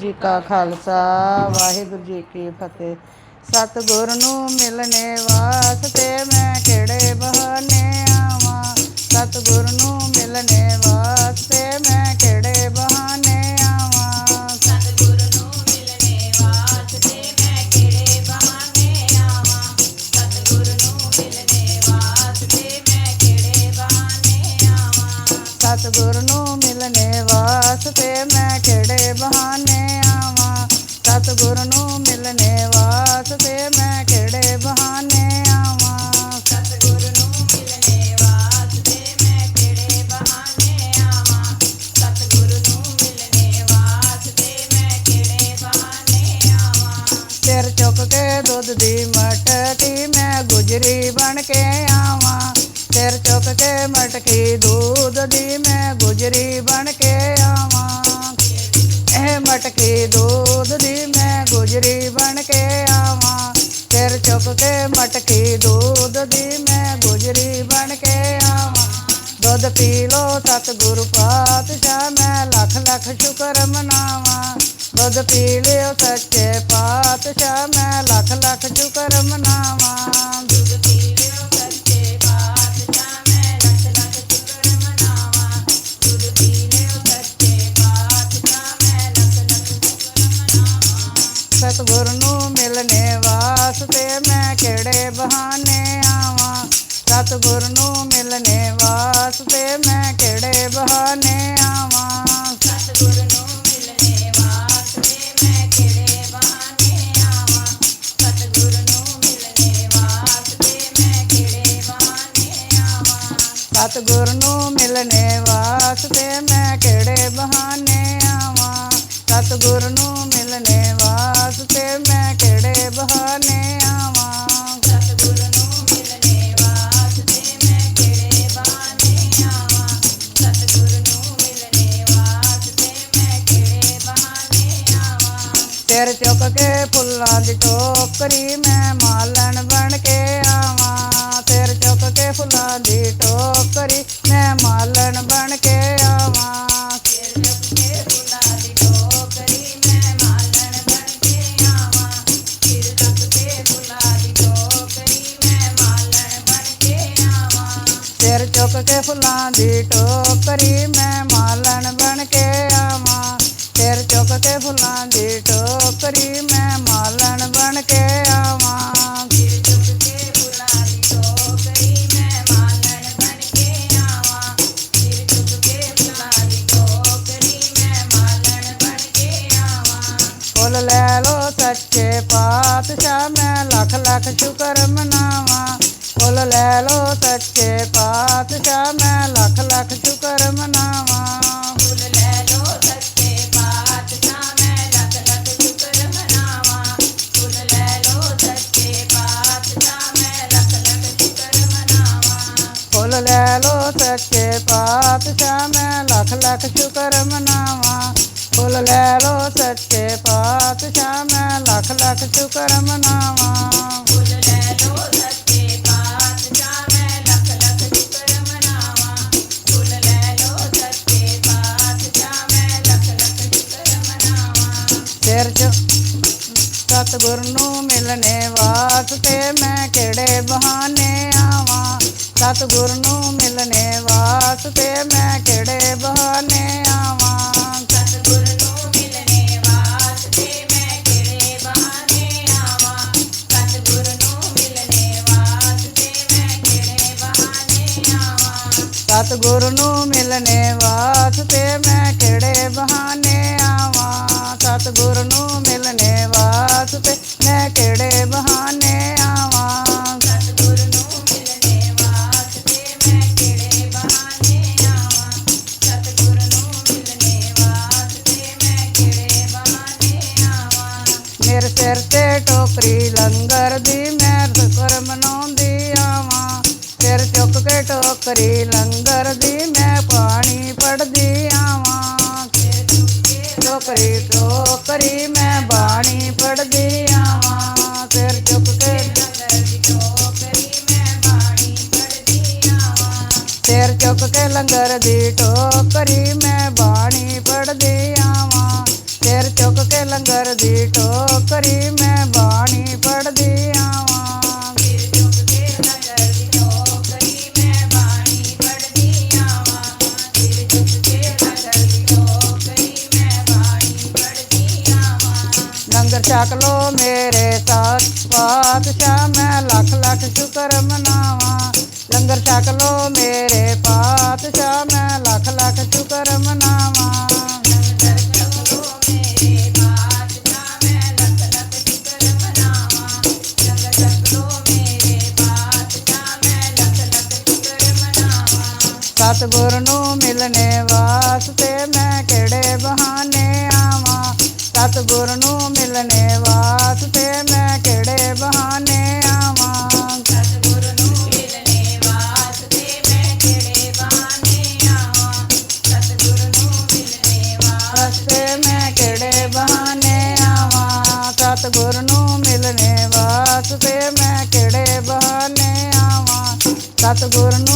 ਜੀ ਕਾ ਖਾਲਸਾ, ਵਾਹਿਗੁਰੂ ਜੀ ਕੀ ਫਤਿਹ। ਸਤਿਗੁਰ ਨੂੰ ਮਿਲਣੇ ਵਾਸਤੇ ਮੈਂ ਕਿਹੜੇ ਬਹਾਨੇ ਆਵਾਂ? ਸਤਿਗੁਰ ਨੂੰ ਮਿਲਣੇ ਵਾਸਤੇ ਮੈਂ ਸਤਿਗੁਰ ਨੂੰ ਮਿਲਣੇ ਵਾਸਤੇ ਮੈਂ ਕਿਹੜੇ ਬਹਾਨੇ ਆਵਾਂ? ਸਤਿਗੁਰ ਨੂੰ ਮਿਲਣੇ ਵਾਸਤੇ ਮੈਂ ਕਿਹੜੇ ਬਹਾਨੇ ਆਵਾਂ? ਸਤਿਗੁਰ ਨੂੰ ਮਿਲਣੇ ਵਾਸਤੇ ਮੈਂ ਕਿਹੜੇ ਬਹਾਨੇ ਆਵਾਂ? ਸਤਿਗੁਰ ਨੂੰ ਮਿਲਣੇ ਵਾਸਤੇ ਮੈਂ ਕਿਹੜੇ ਬਹਾਨੇ ਆਵਾਂ? ਸਿਰ ਚੁੱਕ ਕੇ ਦੁੱਧ ਦੀ ਮਟਕੀ ਮੈਂ ਗੁਜਰੀ ਬਣ ਕੇ ਆਵਾਂ। ਸਿਰ ਚੁੱਕ ਕੇ ਮਟਕੀ ਦੁੱਧ ਦੀ ਮੈਂ ਗੁਜਰੀ ਬਣ ਕੇ ਆਵਾਂ। ਇਹ ਮਟਕੀ ਦੁੱਧ ਦੀ ਮੈਂ ਗੁਜਰੀ ਬਣ ਕੇ ਆਵਾਂ। ਸਿਰ ਚੁੱਕ ਕੇ ਮਟਕੀ ਦੁੱਧ ਦੀ ਮੈਂ ਗੁਜਰੀ ਬਣ ਕੇ ਆਵਾਂ। ਦੁੱਧ ਪੀ ਲੋ ਸਤਿਗੁਰੂ ਪਾਤਸ਼ਾਹ, ਮੈਂ ਲੱਖ ਲੱਖ ਸ਼ੁਕਰ ਮਨਾਵਾਂ। ਦੁੱਧ ਪੀ ਲਿਓ ਸੱਚੇ ਪਾਤਸ਼ਾਹ, ਮੈਂ ਲੱਖ ਲੱਖ ਸ਼ੁਕਰ ਮਨਾਵਾਂ। ਦੁੱਧ ਪੀ ਲਿਓ ਸਤਿਗੁਰ ਨੂੰ ਮਿਲਣੇ ਵਾਸਤੇ ਮੈਂ ਕਿਹੜੇ ਬਹਾਨੇ ਆਵਾਂ? ਸਤਿਗੁਰ ਨੂੰ ਮਿਲਣੇ ਵਾਸਤੇ ਮੈਂ ਕਿਹੜੇ ਬਹਾਨੇ ਆਵਾਂ? ਸਤਿਗੁਰ ਨੂੰ ਮਿਲਣੇ ਵਾਸਤੇ ਮੈਂ ਕਿਹੜੇ ਬਹਾਨੇ ਆਵਾਂ? ਸਤਿਗੁਰ ਨੂੰ ਮਿਲਣੇ ਵਾਸਤੇ ਮੈਂ ਕਿਹੜੇ ਬਹਾਨੇ ਆਵਾਂ? ਸਤਿਗੁਰ ਨੂੰ ਸਿਰ ਚੁੱਕ ਕੇ ਫੁੱਲਾਂ ਦੀ ਟੋਕਰੀ ਮੈਂ ਮਾਲਣ ਬਣ ਕੇ ਆਵਾਂ। ਸਿਰ ਚੁੱਕ ਕੇ ਫੁੱਲਾਂ ਦੀ ਟੋਕਰੀ ਮੈਂ ਮਾਲਣ ਬਣ ਕੇ ਆਵਾਂ। ਸਿਰ ਚੁੱਕ ਕੇ ਫੁੱਲਾਂ ਦੀ ਟੋਕਰੀ ਮੈਂ ਮਾਲਣ ਬਣ ਕੇ ਆਵਾਂ। ਸਿਰ ਚੁੱਕ ਕੇ ਫੁੱਲਾਂ ਦੀ ਟੋਕਰੀ ਮੈਂ ਮਾਲਣ ਬਣ ਕੇ ਆਵਾਂ। ਸਿਰ ਚੁੱਕ ਕੇ ਫੁੱਲਾਂ ਦੀ ਟੋਕਰੀ ਮੈਂ ਮਾਲਣ ਬਣ ਕੇ ਆਵਾਂ। ਸਿਰ ਚੁੱਕ ਕੇ ਫੁੱਲਾਂ ਦੀ ਟੋਕਰੀ ਮੈਂ ਮਾਲਣ ਬਣ ਕੇ ਆਵਾਂ ਸਿਰ ਚੁੱਕ ਕੇ ਫੁੱਲਾਂ ਦੀ ਟੋਕਰੀ ਮੈਂ ਮਾਲਣ ਬਣ ਕੇ ਆਵਾਂ ਫੁੱਲ ਲੈ ਲੋ ਸੱਚੇ ਪਾਤਸ਼ਾਹ, ਮੈਂ ਲੱਖ ਲੱਖ ਸ਼ੁਕਰ ਮਨਾਵਾਂ। ਫੁੱਲ ਲੈ ਲੋ ਸੱਚੇ ਪਾਤਸ਼ਾਹ, ਮੈਂ ਲੱਖ ਲੱਖ ਸ਼ੁਕਰ ਮਨਾਵਾਂ। ਲੈ ਸੱਚੇ ਪਾਤਸ਼ਾਹ ਮੈਂ ਲੱਖ ਲੱਖ ਸ਼ੁਕਰ ਮਨਾਵਾਂ। ਫੁੱਲ ਲੈ ਲੋ ਸੱਚੇ ਪਾਤਸ਼ਾਹ ਮੈਂ ਲੱਖ ਲੱਖ ਸ਼ੁਕਰ ਮਨਾਵਾਂ। ਫੁੱਲ ਲੈ ਲੋ ਸੱਚੇ ਪਾਤਸ਼ਾਹ ਮੈਂ ਲੱਖ ਲੱਖ ਸ਼ੁਕਰ ਮਨਾਵਾਂ। ਫੁੱਲ ਲੈ ਲੋ ਸੱਚੇ ਪਾਤਸ਼ਾਹ ਮੈਂ ਲੱਖ ਲੱਖ ਸ਼ੁਕਰ ਮਨਾਵਾਂ। ਸਿਰ ਚ ਸਤਿਗੁਰ ਨੂੰ ਮਿਲਣੇ ਵਾਸਤੇ ਮੈਂ ਕਿਹੜੇ ਸਤਿਗੁਰ ਨੂੰ ਮਿਲਣੇ ਵਾਸਤੇ ਮੈਂ ਕਿਹੜੇ ਬਹਾਨੇ ਆਵਾਂ? ਸਤਿਗੁਰ ਨੂੰ ਮਿਲਣੇ ਵਾਸਤੇ ਮੈਂ ਕਿਹੜੇ ਬਹਾਨੇ ਆਵਾਂ? ਸਤਿਗੁਰ ਨੂੰ ਮਿਲਣੇ ਵਾਸਤੇ ਮੈਂ ਕਿਹੜੇ ਬਹਾਨੇ ਆਵਾਂ? ਸਤਿਗੁਰ ਨੂੰ ਮਿਲਣੇ ਵਾਸਤੇ ਮੈਂ ਕਿਹੜੇ ਬਹਾਨੇ ਆਵਾਂ? ਸਤਿਗੁਰ ਨੂੰ ਮਿਲਣੇ ਸਿਰ ਤੇ ਟੋਕਰੀ, ਲੰਗਰ ਦੀ ਮੈਂ ਸ਼ੁਕਰ ਮਨਾਉਂਦੀ ਆਵਾਂ। ਸਿਰ ਚੁੱਕ ਕੇ ਟੋਕਰੀ, ਲੰਗਰ ਦੀ ਮੈਂ ਪਾਣੀ ਪੜਦੀ ਆਵਾਂ। ਸਿਰ ਚੁੱਕੇ ਟੋਕਰੀ ਟੋਕਰੀ ਮੈਂ ਬਾਣੀ ਪੜਦੀ ਆਵਾਂ। ਸਿਰ ਚੁੱਕ ਕੇ ਲੰਗਰ ਦੀ ਟੋਕਰੀ ਸਿਰ ਚੁੱਕ ਕੇ ਲੰਗਰ ਦੀ ਟੋਕਰੀ ਮੈਂ ਬਾਣੀ ਪੜਦੀ ਆਵਾਂ। ਸਿਰ ਚੁੱਕ ਕੇ ਲੰਗਰ ਦੀ ਟੋਕਰੀ ਮੈਂ ਬਾਣੀ ਪੜਦੀ ਆਵਾਂ। ਸਿਰ ਚੁੱਕ ਕੇ ਲੰਗਰ ਦੀ ਟੋਕਰੀ ਮੈਂ ਬਾਣੀ ਪੜ੍ਹਦੀ ਆਵਾਂ। ਸਿਰ ਚੁੱਕ ਕੇ ਲੰਗਰ ਦੀ ਟੋਕਰੀ ਮੈਂ ਬਾਣੀ ਪੜ੍ਹਦੀ ਆਵਾਂ। ਲੰਗਰ ਛਕ ਲੋ ਮੇਰੇ ਸਾਥ, ਪਾਤਸ਼ਾਹ ਮੈਂ ਲੱਖ ਲੱਖ ਸ਼ੁਕਰ ਮਨਾਵਾਂ। ਲੰਗਰ ਛਕ ਲੋ ਮੇਰੇ ਪਾਤਸ਼ਾਹ ਮੈਂ ਲੱਖ ਲੱਖ ਸ਼ੁਕਰ ਮਨਾਵਾਂ। ਗੁਰ ਨੂੰ ਮਿਲਣੇ ਵਾਸਤੇ ਮੈਂ ਕਿਹੜੇ ਬਹਾਨੇ ਆਵਾਂ? ਸਤਿਗੁਰ ਨੂੰ ਮਿਲਣੇ ਵਾਸਤੇ ਮੈਂ ਕਿਹੜੇ ਬਹਾਨੇ ਆਵਾਂ? ਸਤਿਗੁਰ ਨੂੰ ਮਿਲਣੇ ਵਾਸਤੇ ਮੈਂ ਕਿਹੜੇ ਬਹਾਨੇ ਆਵਾਂ? ਸਤਿਗੁਰ ਨੂੰ ਮਿਲਣੇ ਵਾਸਤੇ ਵਾਸਤੇ ਮੈਂ ਕਿਹੜੇ ਬਹਾਨੇ ਆਵਾਂ? ਸਤਿਗੁਰ ਨੂੰ ਮਿਲਣੇ ਵਾਸਤੇ ਮੈਂ ਕਿਹੜੇ ਬਹਾਨੇ ਆਵਾਂ? ਸਤਿਗੁਰ ਨੂੰ